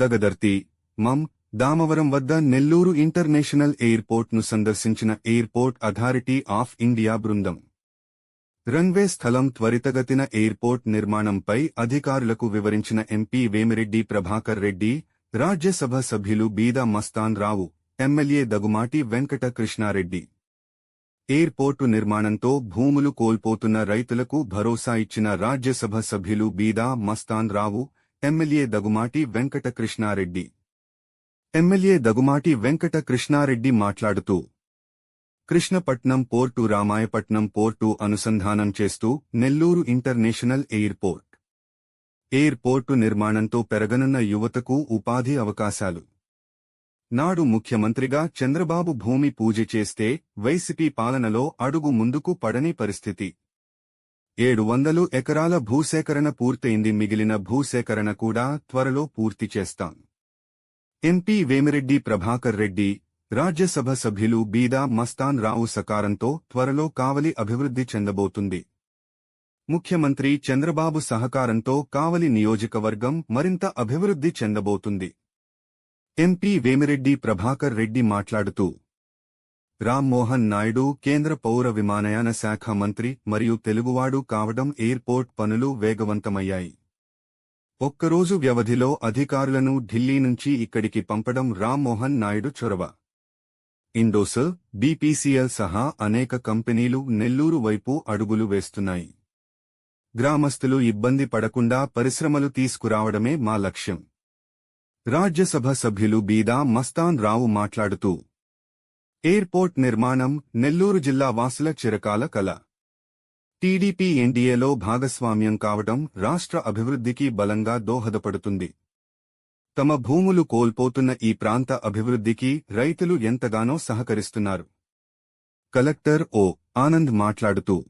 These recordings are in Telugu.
దగదర్తి. మం దామవరం వద్ద నెల్లూరు ఇంటర్నేషనల్ ఎయిర్పోర్ట్ను సందర్శించిన ఎయిర్పోర్ట్ అథారిటీ ఆఫ్ ఇండియా బృందం. రన్వే స్థలం త్వరితగతిన ఎయిర్పోర్ట్ నిర్మాణంపై అధికారులకు వివరించిన ఎంపీ వేమిరెడ్డి ప్రభాకర్ రెడ్డి రాజ్యసభ సభ్యులు బీదా మస్తాన్ రావు ఎమ్మెల్యే దగుమాటి వెంకట కృష్ణారెడ్డి ఎయిర్పోర్టు నిర్మాణంతో భూములు కోల్పోతున్న రైతులకు భరోసా ఇచ్చిన రాజ్యసభ సభ్యులు బీదా మస్తాన్ రావు ఎమ్మెల్యే దగుమాటి వెంకట కృష్ణారెడ్డి ఎమ్మెల్యే దగుమాటి వెంకట కృష్ణారెడ్డి మాట్లాడుతూ కృష్ణపట్నం పోర్టు రామాయపట్నం పోర్టు అనుసంధానం చేస్తూ నెల్లూరు ఇంటర్నేషనల్ ఎయిర్పోర్ట్. ఎయిర్పోర్టు నిర్మాణంతో పెరగనున్న యువతకు ఉపాధి అవకాశాలు. నాడు ముఖ్యమంత్రిగా చంద్రబాబు భూమి పూజ చేస్తే వైసీపీ పాలనలో అడుగు ముందుకు పడని పరిస్థితి. ఏడు వందలు ఎకరాల భూసేకరణ పూర్తయింది. మిగిలిన భూసేకరణ కూడా త్వరలో పూర్తి చేస్తాం. ఎంపీ వేమిరెడ్డి ప్రభాకర్ రెడ్డి రాజ్యసభ సభ్యులు బీదా మస్తాన్ రావు సకారంతో త్వరలో కావలి అభివృద్ధి చెందబోతుంది. ముఖ్యమంత్రి చంద్రబాబు సహకారంతో కావలి నియోజకవర్గం మరింత అభివృద్ధి చెందబోతుంది. ఎంపీ వేమిరెడ్డి ప్రభాకర్ రెడ్డి మాట్లాడుతూ రామ్మోహన్ నాయుడు కేంద్ర పౌర విమానయాన శాఖ మంత్రి మరియు తెలుగువాడు కావడం ఎయిర్పోర్ట్ పనులు వేగవంతమయ్యాయి. ఒక్కరోజు వ్యవధిలో అధికారులను ఢిల్లీ నుంచి ఇక్కడికి పంపడం రామ్మోహన్ నాయుడు చొరవ. ఇండోసల్ బీపీసీఎల్ సహా అనేక కంపెనీలు నెల్లూరు వైపు అడుగులు వేస్తున్నాయి. గ్రామస్తులు ఇబ్బంది పడకుండా పరిశ్రమలు తీసుకురావడమే మా లక్ష్యం. రాజ్యసభ సభ్యులు బీదా మస్తాన్ రావు మాట్లాడుతూ ఎయిర్పోర్ట్ నిర్మాణం నెల్లూరు జిల్లా వాసుల చిరకాల కల. టీడీపీ ఎన్డీఏలో భాగస్వామ్యం కావడం రాష్ట్ర అభివృద్ధికి బలంగా దోహదపడుతుంది. తమ భూములు కోల్పోతున్న ఈ ప్రాంత అభివృద్ధికి రైతులు ఎంతగానో సహకరిస్తున్నారు. కలెక్టర్ ఓ. ఆనంద్ మాట్లాడుతూ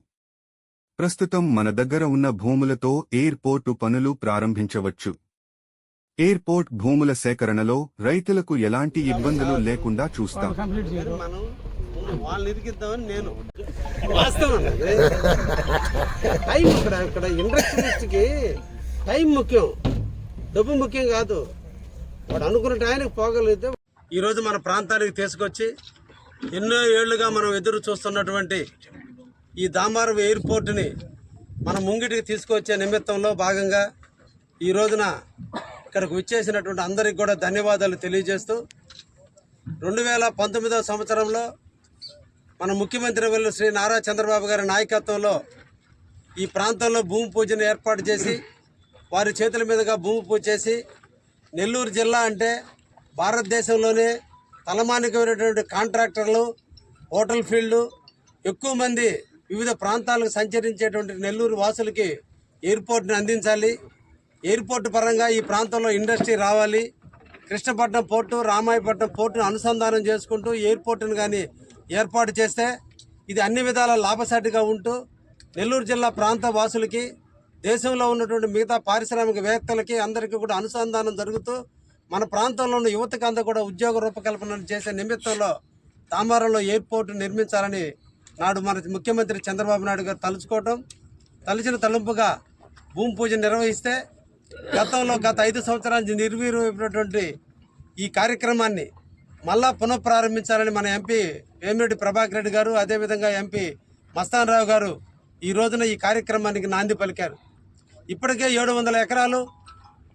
ప్రస్తుతం మన దగ్గర ఉన్న భూములతో ఎయిర్పోర్టు పనులు ప్రారంభించవచ్చు. ఎయిర్పోర్ట్ భూముల సేకరణలో రైతులకు ఎలాంటి ఇబ్బందులు లేకుండా చూస్తాం. మనం వాళ్ళని నేను. వాస్తవం. టైం ఇక్కడ ఇక్కడ ఇండస్ట్రియలిస్ట్కి టైం ముఖ్యం. డబ్బు ముఖ్యం కాదు. వాడు అనుకున్న టైంకి పోగలిగితే ఈరోజు మన ప్రాంతానికి తీసుకొచ్చి ఎన్నో ఏళ్ళుగా మనం ఎదురు చూస్తున్నటువంటి ఈ దామారం ఎయిర్పోర్ట్ని మన ముంగిటికి తీసుకొచ్చే నిమిత్తంలో భాగంగా ఈ రోజున ఇక్కడికి విచ్చేసినటువంటి అందరికి కూడా ధన్యవాదాలు తెలియజేస్తూ రెండు వేల పంతొమ్మిదవ సంవత్సరంలో మన ముఖ్యమంత్రి వర్యులు శ్రీ నారా చంద్రబాబు గారి నాయకత్వంలో ఈ ప్రాంతంలో భూమి పూజను ఏర్పాటు చేసి వారి చేతుల మీదుగా భూమి పూజ చేసి నెల్లూరు జిల్లా అంటే భారతదేశంలోనే తలమానికమైనటువంటి కాంట్రాక్టర్లు హోటల్ ఫీల్డ్ ఎక్కువ మంది వివిధ ప్రాంతాలకు సంచరించేటువంటి నెల్లూరు వాసులకి ఎయిర్పోర్ట్ని అందించాలి. ఎయిర్పోర్ట్ పరంగా ఈ ప్రాంతంలో ఇండస్ట్రీ రావాలి. కృష్ణపట్నం పోర్టు రామాయపట్నం పోర్టును అనుసంధానం చేసుకుంటూ ఎయిర్పోర్టును కానీ ఏర్పాటు చేస్తే ఇది అన్ని విధాల లాభసాటిగా ఉంటూ నెల్లూరు జిల్లా ప్రాంత వాసులకి దేశంలో ఉన్నటువంటి మిగతా పారిశ్రామికవేత్తలకి అందరికీ కూడా అనుసంధానం జరుగుతూ మన ప్రాంతంలో ఉన్న యువతకు అంతా కూడా ఉద్యోగ రూపకల్పన చేసే నిమిత్తంలో తామారంలో ఎయిర్పోర్టు నిర్మించాలని నాడు మన ముఖ్యమంత్రి చంద్రబాబు నాయుడు గారు తలుచుకోవటం. తలిచిన తలంపుగా భూమి పూజ నిర్వహిస్తే గతంలో గత ఐదు సంవత్సరాల నుంచి నిర్వీర్యమైనటువంటి ఈ కార్యక్రమాన్ని మళ్ళా పునఃప్రారంభించాలని మన ఎంపీ వేమిరెడ్డి ప్రభాకర్ రెడ్డి గారు అదేవిధంగా ఎంపీ మస్తాన్ రావు గారు ఈ రోజున ఈ కార్యక్రమానికి నాంది పలికారు. ఇప్పటికే ఏడు వందల ఎకరాలు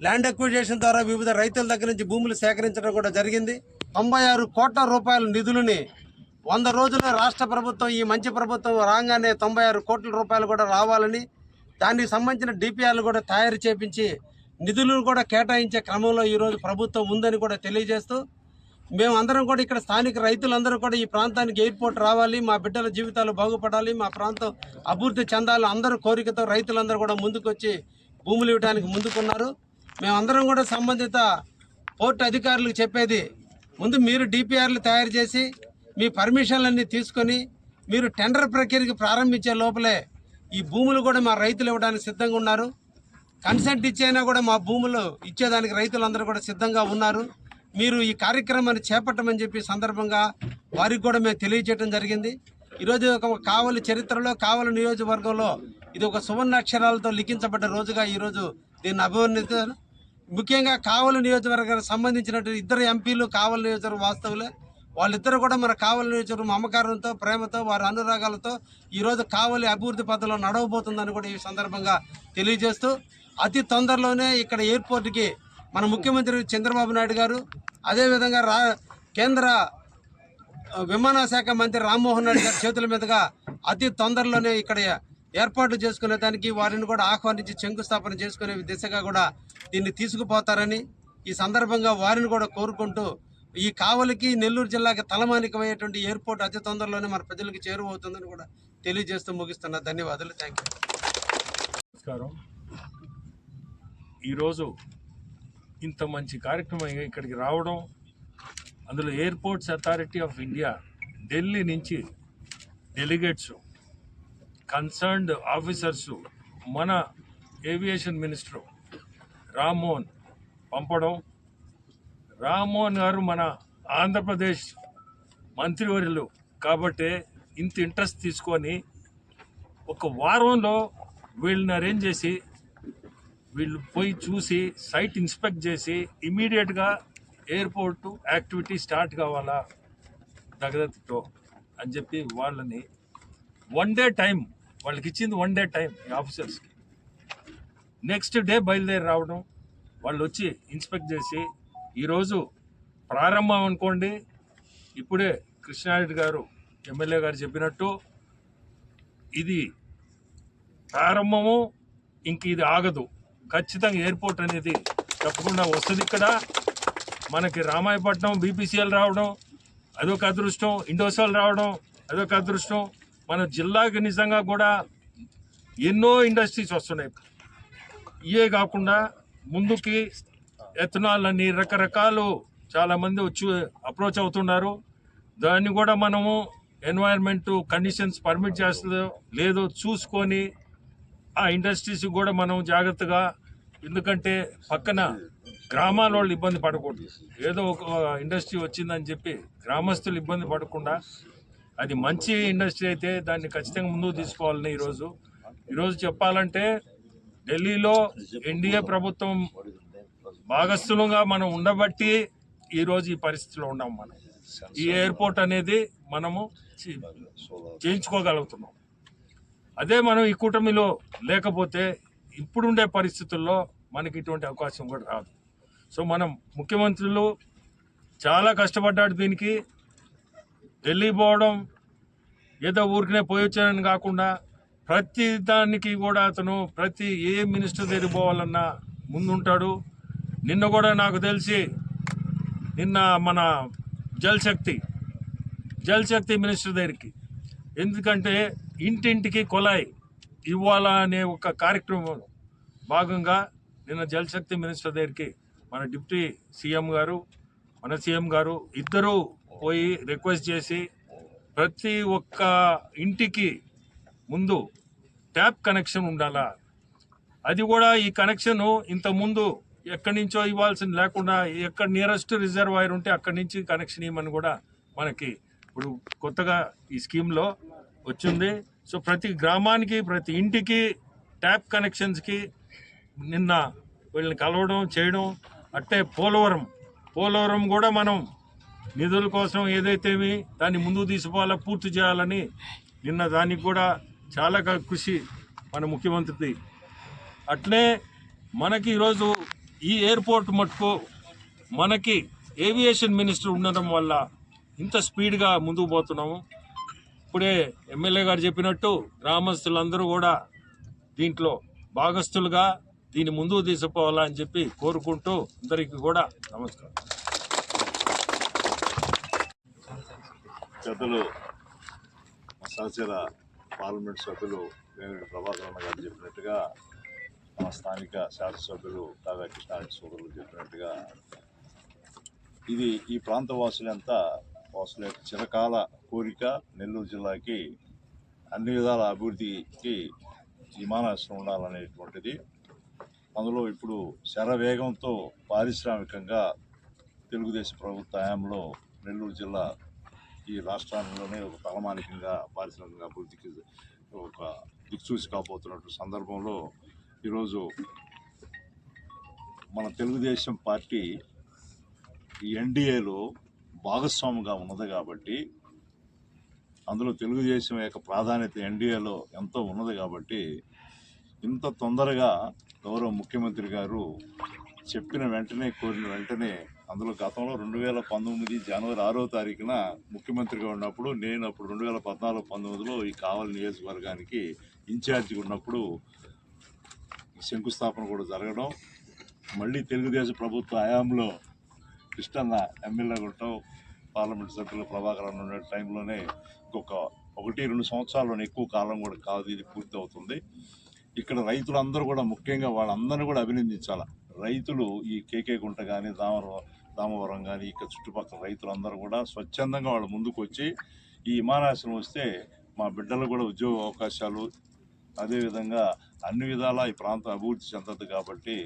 ల్యాండ్ అక్విజేషన్ ద్వారా వివిధ రైతుల దగ్గర నుంచి భూములు సేకరించడం కూడా జరిగింది. తొంభై ఆరు కోట్ల రూపాయల నిధులని వంద రోజుల్లో రాష్ట్ర ప్రభుత్వం ఈ మంచి ప్రభుత్వం రాగానే తొంభై ఆరు కోట్ల రూపాయలు కూడా రావాలని దానికి సంబంధించిన డిపిఆర్లు కూడా తయారు చేపించి నిధులను కూడా కేటాయించే క్రమంలో ఈరోజు ప్రభుత్వం ఉందని కూడా తెలియజేస్తూ మేము అందరం కూడా ఇక్కడ స్థానిక రైతులందరూ కూడా ఈ ప్రాంతానికి ఎయిర్పోర్ట్ రావాలి మా బిడ్డల జీవితాలు బాగుపడాలి మా ప్రాంతం అభివృద్ధి చెందాలి అందరూ కోరికతో రైతులందరూ కూడా ముందుకొచ్చి భూములు ఇవ్వడానికి ముందుకున్నారు. మేమందరం కూడా సంబంధిత పోర్టు అధికారులకు చెప్పేది ముందు మీరు డిపిఆర్లు తయారు చేసి మీ పర్మిషన్లన్నీ తీసుకొని మీరు టెండర్ ప్రక్రియకి ప్రారంభించే లోపలే ఈ భూములు కూడా మా రైతులు ఇవ్వడానికి సిద్ధంగా ఉన్నారు. కన్సెంట్ ఇచ్చైనా కూడా మా భూములు ఇచ్చేదానికి రైతులందరూ కూడా సిద్ధంగా ఉన్నారు. మీరు ఈ కార్యక్రమాన్ని చేపట్టమని చెప్పి సందర్భంగా వారికి కూడా మేము తెలియజేయడం జరిగింది. ఈరోజు ఒక కావలి చరిత్రలో కావలి నియోజకవర్గంలో ఇది ఒక సువర్ణ అక్షరాలతో లిఖించబడ్డ రోజుగా ఈరోజు దీన్ని అభివర్ణిత ముఖ్యంగా కావలి నియోజకవర్గానికి సంబంధించినటువంటి ఇద్దరు ఎంపీలు కావలి నియోజకవర్గ వాస్తవులే వాళ్ళిద్దరు కూడా మన కావలి నియోజకవర్గం మమకారంతో ప్రేమతో వారి అనురాగాలతో ఈరోజు కావలి అభివృద్ధి పథంలో నడవబోతుందని కూడా ఈ సందర్భంగా తెలియజేస్తూ అతి తొందరలోనే ఇక్కడ ఎయిర్పోర్ట్కి మన ముఖ్యమంత్రి చంద్రబాబు నాయుడు గారు అదేవిధంగా రా కేంద్ర విమానాశాఖ మంత్రి రామ్మోహన్ రెడ్డి గారి చేతుల మీదుగా అతి తొందరలోనే ఇక్కడ ఏర్పాట్లు చేసుకునే దానికి వారిని కూడా ఆహ్వానించి శంకుస్థాపన చేసుకునే దిశగా కూడా దీన్ని తీసుకుపోతారని ఈ సందర్భంగా వారిని కూడా కోరుకుంటూ ఈ కావలికి నెల్లూరు జిల్లాకి తలమానికమైనటువంటి ఎయిర్పోర్ట్ అతి తొందరలోనే మన ప్రజలకు చేరువవుతుందని కూడా తెలియజేస్తూ ముగిస్తున్నా. ధన్యవాదాలు. థ్యాంక్ యూ నమస్కారం. ఈరోజు ఇంత మంచి కార్యక్రమం ఇక్కడికి రావడం అందులో airports authority of India Delhi నుంచి డెలిగేట్స్ కన్సర్న్డ్ ఆఫీసర్స్ మన ఏవియేషన్ మినిస్టర్ రామ్మోహన్ పంపడం రామ్మోహన్ గారు మన ఆంధ్రప్రదేశ్ మంత్రివర్యులు కాబట్టి ఇంత ఇంట్రెస్ట్ తీసుకొని ఒక వారంలో వీళ్ళని అరేంజ్ చేసి వీళ్ళు పోయి చూసి సైట్ ఇన్స్పెక్ట్ చేసి ఇమీడియట్గా ఎయిర్పోర్ట్ యాక్టివిటీ స్టార్ట్ కావాలా? దగ్గరతో అని చెప్పి వాళ్ళని వన్ డే టైం వాళ్ళకి ఇచ్చింది వన్ డే టైం ఈ ఆఫీసర్స్కి నెక్స్ట్ డే బయలుదేరి రావడం వాళ్ళు వచ్చి ఇన్స్పెక్ట్ చేసి ఈరోజు ప్రారంభం అనుకోండి. ఇప్పుడే కృష్ణారెడ్డి గారు ఎమ్మెల్యే గారు చెప్పినట్టు ఇది ప్రారంభము ఇంక ఇది ఆగదు. ఖచ్చితంగా ఎయిర్పోర్ట్ అనేది తప్పకుండా వస్తుంది ఇక్కడ. మనకి రామాయపట్నం బీపీసీఎల్ రావడం అదొక అదృష్టం. ఇండోసాల్ రావడం అదొక అదృష్టం. మన జిల్లాకి నిజంగా కూడా ఎన్నో ఇండస్ట్రీస్ వస్తున్నాయి. ఇవే కాకుండా ముందుకి ఎథనాల్ అని రకరకాలు చాలామంది వచ్చి అప్రోచ్ అవుతున్నారు. దాన్ని కూడా మనము ఎన్వైర్న్మెంట్ కండిషన్స్ పర్మిట్ చేస్తుందో లేదో చూసుకొని ఆ ఇండస్ట్రీస్ కూడా మనం జాగ్రత్తగా ఎందుకంటే పక్కన గ్రామాల వాళ్ళు ఇబ్బంది పడకూడదు. ఏదో ఒక ఇండస్ట్రీ వచ్చిందని చెప్పి గ్రామస్తులు ఇబ్బంది పడకుండా అది మంచి ఇండస్ట్రీ అయితే దాన్ని ఖచ్చితంగా ముందుకు తీసుకోవాలని ఈరోజు. ఈరోజు చెప్పాలంటే ఢిల్లీలో ఎన్డీఏ ప్రభుత్వం భాగస్థులుగా మనం ఉండబట్టి ఈరోజు ఈ పరిస్థితిలో ఉన్నాం మనం. ఈ ఎయిర్పోర్ట్ అనేది మనము చేయించుకోగలుగుతున్నాం. అదే మనం ఈ కూటమిలో లేకపోతే ఇప్పుడుండే పరిస్థితుల్లో మనకి ఇటువంటి అవకాశం కూడా రాదు. సో మనం ముఖ్యమంత్రులు చాలా కష్టపడ్డాడు దీనికి. ఢిల్లీ పోవడం ఏదో ఊరికనే పోయి వచ్చానని కాకుండా ప్రతి దానికి కూడా అతను ప్రతి ఏ మినిస్టర్ దగ్గరికి పోవాలన్నా ముందుంటాడు. నిన్న కూడా నాకు తెలిసి నిన్న మన జల్ శక్తి జల్ శక్తి మినిస్టర్ దగ్గరికి. ఎందుకంటే ఇంటింటికి కొలాయి ఇవ్వాలా అనే ఒక కార్యక్రమం భాగంగా నిన్న జల్శక్తి మినిస్టర్ దగ్గరికి మన డిప్యూటీ సీఎం గారు మన సీఎం గారు ఇద్దరూ పోయి రిక్వెస్ట్ చేసి ప్రతి ఒక్క ఇంటికి ముందు ట్యాప్ కనెక్షన్ ఉండాలా? అది కూడా ఈ కనెక్షన్ ఇంతకుముందు ఎక్కడి నుంచో ఇవ్వాల్సింది లేకుండా ఎక్కడ నియరెస్ట్ రిజర్వాయర్ ఉంటే అక్కడి నుంచి కనెక్షన్ ఇవ్వమని కూడా మనకి ఇప్పుడు కొత్తగా ఈ స్కీమ్లో వచ్చింది. సో ప్రతి గ్రామానికి ప్రతి ఇంటికి ట్యాప్ కనెక్షన్స్కి నిన్న వీళ్ళని కలవడం చేయడం అట్టే పోలవరం. పోలవరం కూడా మనం నిధుల కోసం ఏదైతేమి దాన్ని ముందుకు తీసుకోవాలా పూర్తి చేయాలని నిన్న దానికి కూడా చాలా కృషి మన ముఖ్యమంత్రిది. అట్లే మనకి ఈరోజు ఈ ఎయిర్పోర్ట్ మటుకు మనకి ఏవియేషన్ మినిస్టర్ ఉండడం వల్ల ఇంత స్పీడ్గా ముందుకు పోతున్నాము. ఇప్పుడే ఎమ్మెల్యే గారు చెప్పినట్టు గ్రామస్తులందరూ కూడా దీంట్లో భాగస్తులుగా దీన్ని ముందుకు తీసుకుపోవాలా అని చెప్పి కోరుకుంటూ అందరికీ కూడా నమస్కారం. పెద్దలు సహచర పార్లమెంట్ సభ్యులు వేణుడి గారు చెప్పినట్టుగా స్థానిక శాసనసభ్యులు కావ్య కృష్ణారెడ్డి సోదరులు చెప్పినట్టుగా ఇది ఈ ప్రాంత వాసులంతా వాసుల యొక్క చిరకాల కోరిక నెల్లూరు జిల్లాకి అన్ని విధాల అభివృద్ధికి విమానాశ్రయం ఉండాలనేటువంటిది. అందులో ఇప్పుడు శరవేగంతో పారిశ్రామికంగా తెలుగుదేశం ప్రభుత్వ హయాంలో నెల్లూరు జిల్లా ఈ రాష్ట్రాల్లోనే ఒక తలమానికంగా పారిశ్రామిక అభివృద్ధికి ఒక దిక్సూచి కాబోతున్నటువంటి సందర్భంలో ఈరోజు మన తెలుగుదేశం పార్టీ ఈ ఎన్డీఏలో భాగస్వామిగా ఉన్నది కాబట్టి అందులో తెలుగుదేశం యొక్క ప్రాధాన్యత ఎన్డీఏలో ఎంతో ఉన్నది కాబట్టి ఇంత తొందరగా గౌరవ ముఖ్యమంత్రి గారు చెప్పిన వెంటనే కోరిన వెంటనే అందులో గతంలో రెండు వేల పంతొమ్మిది జనవరి ఆరో తారీఖున ముఖ్యమంత్రిగా ఉన్నప్పుడు నేను అప్పుడు రెండు వేల పద్నాలుగు పంతొమ్మిదిలో ఈ కావలి నియోజకవర్గానికి ఇన్ఛార్జిగా ఉన్నప్పుడు శంకుస్థాపన కూడా జరగడం. మళ్ళీ తెలుగుదేశం ప్రభుత్వ హయాంలో కృష్ణన్న ఎమ్మెల్యే ఉండటం పార్లమెంట్ సభ్యులు ప్రభాకర్ ఉండే ఉన్న టైంలోనే ఇంకొక ఒకటి రెండు సంవత్సరాల్లోనే ఎక్కువ కాలం కూడా కాదు ఇది పూర్తి అవుతుంది ఇక్కడ రైతులందరూ కూడా ముఖ్యంగా వాళ్ళందరినీ కూడా అభినందించాలి. రైతులు ఈ కేకే గుంట కానీ దామర దామవరం కానీ ఇక్కడ చుట్టుపక్కల రైతులందరూ కూడా స్వచ్ఛందంగా వాళ్ళు ముందుకు వచ్చి ఈ విమానాశ్రయం వస్తే మా బిడ్డలు కూడా ఉద్యోగ అవకాశాలు అదేవిధంగా అన్ని విధాలా ఈ ప్రాంతం అభివృద్ధి చెందదు కాబట్టి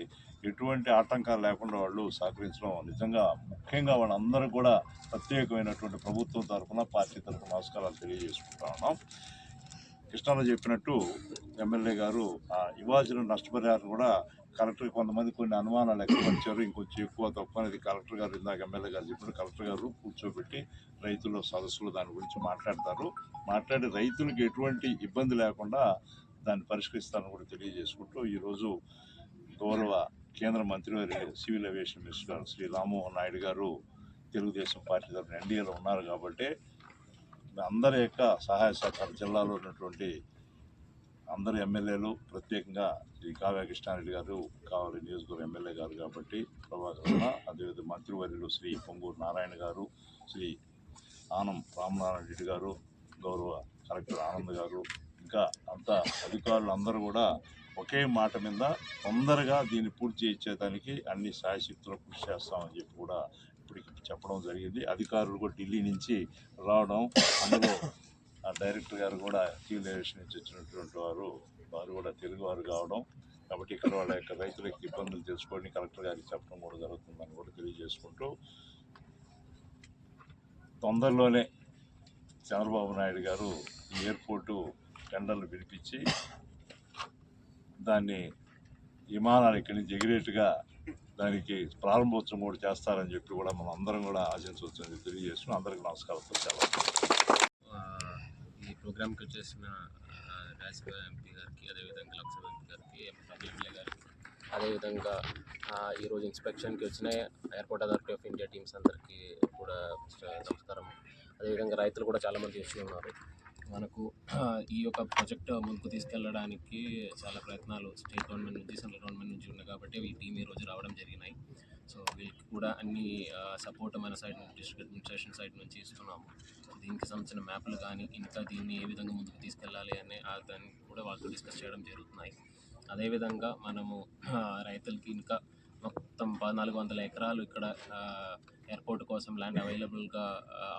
ఎటువంటి ఆటంకాలు లేకుండా వాళ్ళు సహకరించడం నిజంగా ముఖ్యంగా వాళ్ళందరూ కూడా ప్రత్యేకమైనటువంటి ప్రభుత్వం తరఫున పార్టీ తరఫున నమస్కారాలు తెలియజేసుకుంటా ఉన్నాం. కృష్ణారావు చెప్పినట్టు ఎమ్మెల్యే గారు ఆ ఇవ్వాల్సిన నష్టపరిహారం కూడా కలెక్టర్ కొంతమంది కొన్ని అనుమానాలు వ్యక్తపరిచారు ఇంకొంచెం ఎక్కువ తక్కువ అనేది కలెక్టర్ గారు ఇందాక ఎమ్మెల్యే గారు చెప్పిన కలెక్టర్ గారు కూర్చోబెట్టి రైతుల సదస్సులు దాని గురించి మాట్లాడతారు. మాట్లాడి రైతులకు ఎటువంటి ఇబ్బంది లేకుండా దాన్ని పరిష్కరిస్తానని కూడా తెలియజేసుకుంటూ ఈరోజు గౌరవ కేంద్ర మంత్రివారి సివిల్ ఏవియేషన్ మినిస్టర్ గారు శ్రీ రామ్మోహన్ నాయుడు గారు తెలుగుదేశం పార్టీ తరఫున ఎన్డీఏలో ఉన్నారు కాబట్టి అందరి యొక్క సహాయ సహకార జిల్లాలో ఉన్నటువంటి అందరు ఎమ్మెల్యేలు ప్రత్యేకంగా శ్రీ కావ్య కృష్ణారెడ్డి గారు కావాలి నియోజకవర్గ ఎమ్మెల్యే గారు కాబట్టి ప్రభాకరణ అదేవిధంగా మంత్రివర్యులు శ్రీ పొంగూరు నారాయణ గారు శ్రీ ఆనం రామనారాయణ రెడ్డి గారు గౌరవ కలెక్టర్ ఆనంద్ గారు ఇంకా అంత అధికారులు అందరూ కూడా ఒకే మాట మీద తొందరగా దీన్ని పూర్తి చేయించేదానికి అన్ని సాయశక్తులు కృషి చేస్తామని చెప్పి కూడా ఇప్పటికి చెప్పడం జరిగింది. అధికారులు కూడా ఢిల్లీ నుంచి రావడం అందులో ఆ డైరెక్టర్ గారు కూడా సివిల్ ఏవియేషన్ నుంచి వచ్చినటువంటి వారు వారు కూడా తెలుగు వారు కావడం కాబట్టి ఇక్కడ వాళ్ళ యొక్క రైతులకు ఇబ్బందులు తెలుసుకొని కలెక్టర్ గారికి చెప్పడం కూడా జరుగుతుందని కూడా తెలియజేసుకుంటూ తొందరలోనే చంద్రబాబు నాయుడు గారు ఎయిర్పోర్టు టెండర్లు పిలిపించి దాన్ని విమానాలు ఇక్కడి నుంచి ఎగిరేట్టుగా దానికి ప్రారంభోత్సవం కూడా చేస్తారని చెప్పి కూడా మనం అందరం కూడా ఆశించవచ్చని తెలియజేస్తున్నాం. అందరికీ నమస్కారం. సెలవు ఈ ప్రోగ్రామ్కి వచ్చేసిన రాజ్యసభ ఎంపీ గారికి అదేవిధంగా లోక్సభ ఎంపీ గారికి ఎమ్మెల్యే గారికి అదేవిధంగా ఈరోజు ఇన్స్పెక్షన్కి వచ్చిన airport authority of India teams అందరికీ కూడా నమస్కారం. అదేవిధంగా రైతులు కూడా చాలామంది వచ్చి ఉన్నారు. మనకు ఈ యొక్క ప్రాజెక్ట్ ముందుకు తీసుకెళ్ళడానికి చాలా ప్రయత్నాలు స్టేట్ గవర్నమెంట్ నుంచి సెంట్రల్ గవర్నమెంట్ నుంచి ఉన్నాయి కాబట్టి ఈ టీం ఈరోజు రావడం జరిగినాయి. సో వీళ్ళకి కూడా అన్ని సపోర్ట్ మన సైడ్ నుంచి డిస్ట్రిక్ట్ అడ్మినిస్ట్రేషన్ సైడ్ నుంచి ఇస్తున్నాము. దీనికి సంబంధించిన మ్యాప్లు కానీ ఇంకా దీన్ని ఏ విధంగా ముందుకు తీసుకెళ్ళాలి అనే దాన్ని కూడా వాళ్ళతో డిస్కస్ చేయడం జరుగుతున్నాయి. అదేవిధంగా మనము రైతులకి ఇంకా మొత్తం పద్నాలుగు వందల ఎకరాలు ఇక్కడ ఎయిర్పోర్ట్ కోసం ల్యాండ్ అవైలబుల్గా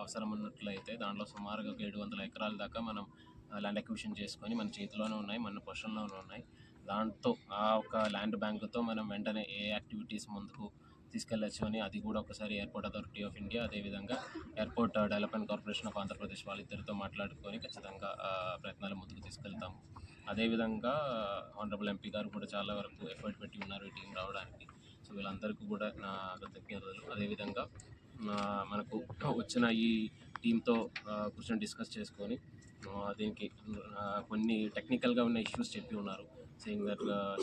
అవసరం ఉన్నట్లయితే దాంట్లో సుమారుగా ఒక ఏడు వందల ఎకరాల దాకా మనం ల్యాండ్ అక్విషన్ చేసుకొని మన చేతిలోనే ఉన్నాయి మన పొషన్లోనే ఉన్నాయి. దాంతో ఆ ఒక ల్యాండ్ బ్యాంకుతో మనం వెంటనే ఏ యాక్టివిటీస్ ముందుకు తీసుకెళ్ళచ్చు అని అది కూడా ఒకసారి ఎయిర్పోర్ట్ అథారిటీ ఆఫ్ ఇండియా అదేవిధంగా airport development corporation of Andhra Pradesh వాళ్ళిద్దరితో మాట్లాడుకొని ఖచ్చితంగా ప్రయత్నాలు ముందుకు తీసుకెళ్తాము. అదేవిధంగా ఆనరబుల్ ఎంపీ గారు కూడా చాలా వరకు ఎఫర్ట్ పెట్టి ఉన్నారు ఈ టీం రావడానికి. సో వీళ్ళందరికీ కూడా నా కృతజ్ఞతలు. అదేవిధంగా మనకు వచ్చిన ఈ టీంతో కూర్చొని డిస్కస్ చేసుకొని దీనికి కొన్ని టెక్నికల్గా ఉన్న ఇష్యూస్ చెప్పి ఉన్నారు. సేమ్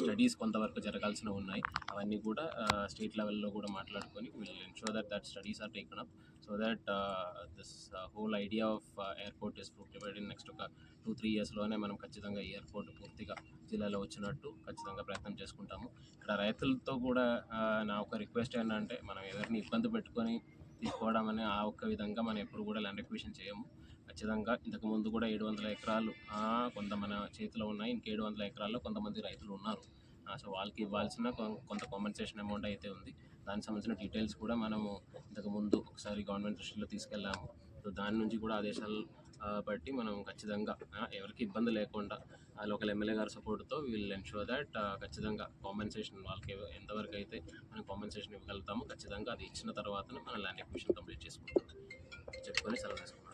స్టడీస్ uh, కొంతవరకు జరగాల్సిన ఉన్నాయి. అవన్నీ కూడా స్టేట్ లెవెల్లో కూడా మాట్లాడుకొని will ensure that that studies are taken up so that this whole idea of airport is provide in next ఒక టూ త్రీ ఇయర్స్లోనే మనం ఖచ్చితంగా ఈ ఎయిర్పోర్ట్ పూర్తిగా జిల్లాలో వచ్చినట్టు ఖచ్చితంగా ప్రయత్నం చేసుకుంటాము. ఇక్కడ రైతులతో కూడా నా ఒక రిక్వెస్ట్ ఏంటంటే మనం ఎవరిని ఇబ్బంది పెట్టుకొని తీసుకోవడం అనే ఆ ఒక్క విధంగా మనం ఎప్పుడు కూడా ల్యాండ్ ఎక్విషన్ చేయము. ఖచ్చితంగా ఇంతకు ముందు కూడా ఏడు వందల ఎకరాలు కొంత మన చేతిలో ఉన్నాయి. ఇంక ఏడు వందల ఎకరాల్లో కొంతమంది రైతులు ఉన్నారు. సో వాళ్ళకి ఇవ్వాల్సిన కొం- కొంత కాంపెన్సేషన్ అమౌంట్ అయితే ఉంది. దానికి సంబంధించిన డీటెయిల్స్ కూడా మనము ఇంతకు ముందు ఒకసారి గవర్నమెంట్ దృష్టిలో తీసుకెళ్ళాము. సో దాని నుంచి కూడా ఆదేశాలు బట్టి మనం ఖచ్చితంగా ఎవరికి ఇబ్బంది లేకుండా ఆ లోకల్ ఎమ్మెల్యే గారి సపోర్ట్తో వీల్ ఎన్షూర్ దట్ ఖచ్చితంగా కాంపెన్సేషన్ వాళ్ళకి ఎంతవరకు అయితే మనం కాంపెన్సేషన్ ఇవ్వగలుగుతామో ఖచ్చితంగా అది ఇచ్చిన తర్వాత మనం ల్యాండ్ ఎక్విషన్ కంప్లీట్ చేసుకుంటాం. చెప్పుకొని సెలవు తీసుకుంటాం